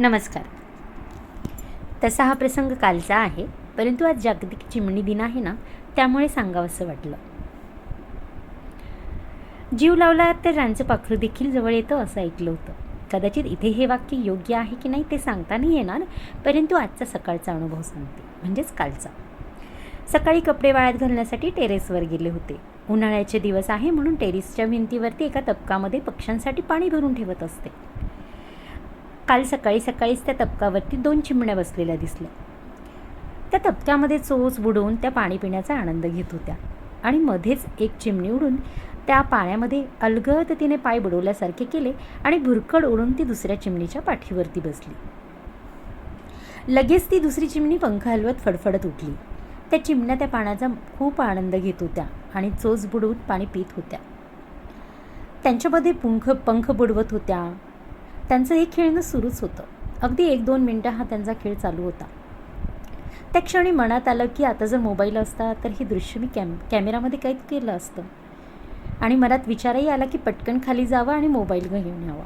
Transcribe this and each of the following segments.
नमस्कार. तसा हा प्रसंग कालचा आहे परंतु आज जागतिक चिमणी दिन आहे ना त्यामुळे सांगावंसं वाटलं. जीव लावला तर रांचं पाखरू देखील जवळ येतं असं ऐकलं होतं. कदाचित इथे हे वाक्य योग्य आहे की नाही ते सांगता नाही येणार परंतु आजचा सकाळचा अनुभव सांगते म्हणजेच कालचा. सकाळी कपडे वाळत घालण्यासाठी टेरेसवर गेले होते. उन्हाळ्याचे दिवस आहे म्हणून टेरेसच्या भिंतीवरती एका तबकामध्ये पक्ष्यांसाठी पाणी भरून ठेवत असते. काल सकाळी सकाळीच त्या तबकावरती दोन चिमण्या बसलेल्या दिसल्या. त्या तबक्यामध्ये चोच बुडवून त्या पाणी पिण्याचा आनंद घेत होत्या. आणि मध्येच एक चिमणी उडून त्या पाण्यामध्ये अलगद तिने पाय बुडवल्यासारखे केले आणि भुरकड उडून ती दुसऱ्या चिमणीच्या पाठीवरती बसली. लगेच ती दुसरी चिमणी पंख हलवत फडफडत उठली. त्या चिमण्या त्या पाण्याचा खूप आनंद घेत होत्या आणि चोच बुडवून पाणी पित होत्या. त्यांच्यामध्ये पंख पंख बुडवत होत्या. त्यांचं हे खेळणं सुरूच होतं. अगदी एक दोन मिनटं हा त्यांचा खेळ चालू होता. त्या क्षणी मनात आलं की आता जर मोबाईल असता तर हे दृश्य मी कॅम कॅमेरामध्ये कैद केलं असतं. आणि मनात विचारही आला की पटकन खाली जावं आणि मोबाईल घेऊन यावा.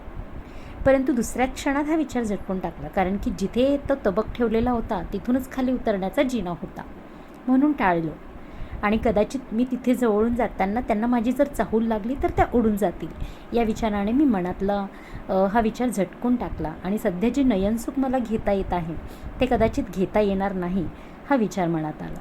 परंतु दुसऱ्या क्षणात हा विचार झटकून टाकला कारण की जिथे तो तबक ठेवलेला होता तिथूनच खाली उतरण्याचा जिना होता. म्हणून टाळलं. आणि कदाचित मी तिथे जवळून जाताना त्यांना माझी जर चाहूल लागली तर त्या उडून जातील. या विचाराने मी मनातला हा विचार झटकून टाकला आणि सध्या जे नयनसुख मला घेता येत आहे ते कदाचित घेता येणार नाही हा विचार मनात आला.